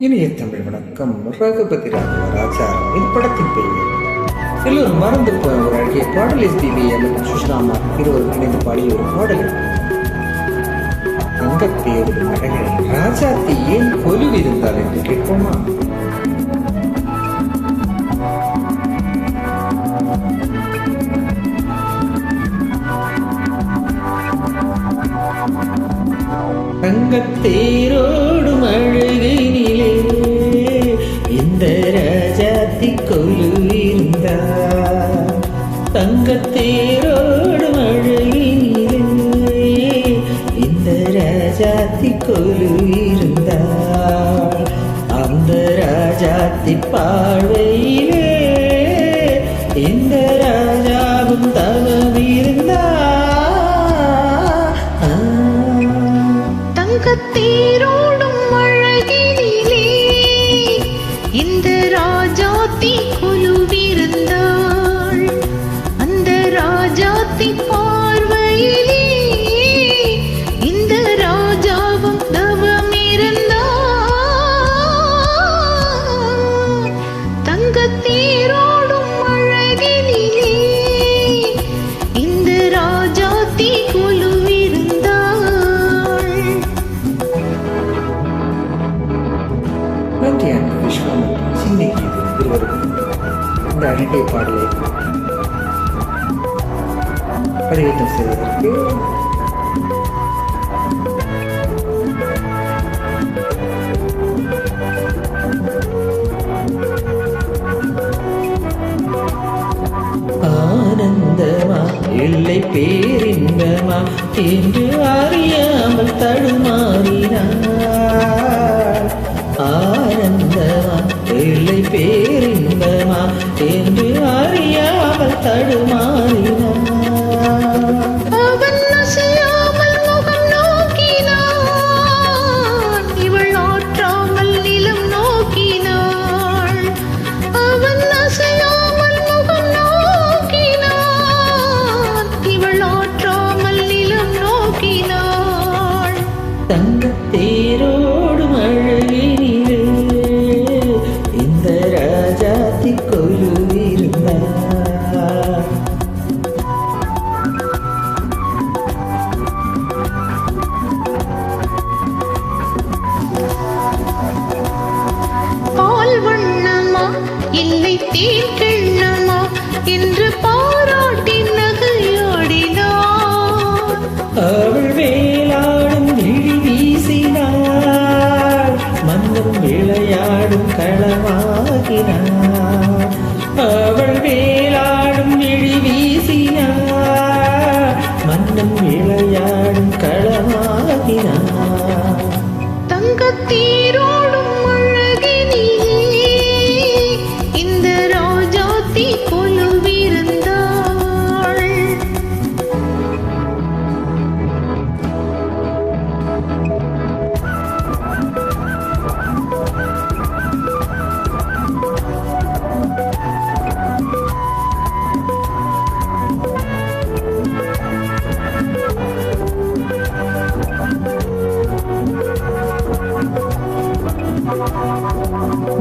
இனிய தமிழ் வணக்கம். ரகுபதி ராகவ ராஜா இப்படத்தின் பெயர். எல்லோரும் மறந்து போன ஒரு அழகிய பாடல் எஸ் டிவி மற்றும் சுஷ்ராமா இருவரும் இணைந்து பாடிய ஒரு பாடல். தங்கத்தேரு மகனை ராஜாத்தி ஏன் கொலுவிருந்தார் என்று கேட்போமா? தங்கத்தேரோ ராஜாத்தி பார்வையிலே இந்த ராஜாவும் தவம் இருந்தா தங்கத்தேரோடும் இந்த அடிப்படை பாடலை பதிவேற்றம் செய்வதற்கு ஆனந்தமா இல்லை பேரின்பமா என்று அறியாமல் தடுமாறினார். ஆனந்தமா இல்லை பேர் என்று அறியாமல் தடுமாறினார். அவன் அசையாமல் முகம் நோக்கினான். இவள் ஆற்றாமல் நிலம் நோக்கினாள். அவன் அசையாமல் முகம் நோக்கினான். இவள் ஆற்றாமல் நிலம் நோக்கினாள். தங்கத்தேரோடும் இன்று பாராட்டி நகையாடினான் அவள் வேளாடும் விழி வீசினார். மன்னம் விளையாடும் களமாகினார்.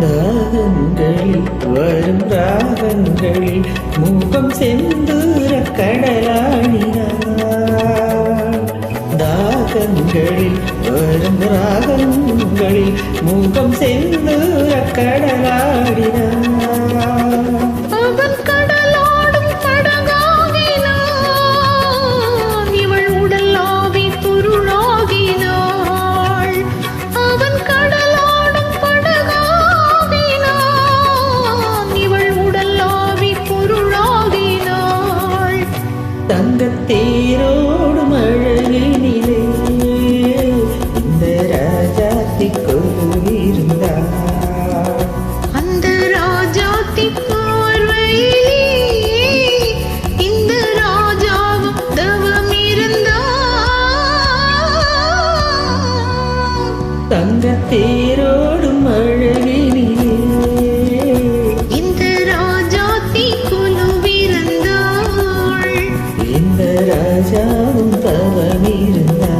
தாகங்களில் வரும் ராகங்களில் முகம் செந்தூர கடலாடினார். தாகங்களில் வரும் ராகங்களில் முகம் செந்தூர கடலாடினார். தங்க தேரோடும் அழகினிலே. இந்த ராஜாத்தி குழுவிருந்தாள் இந்த ராஜாவும் தவமிருந்தாள்.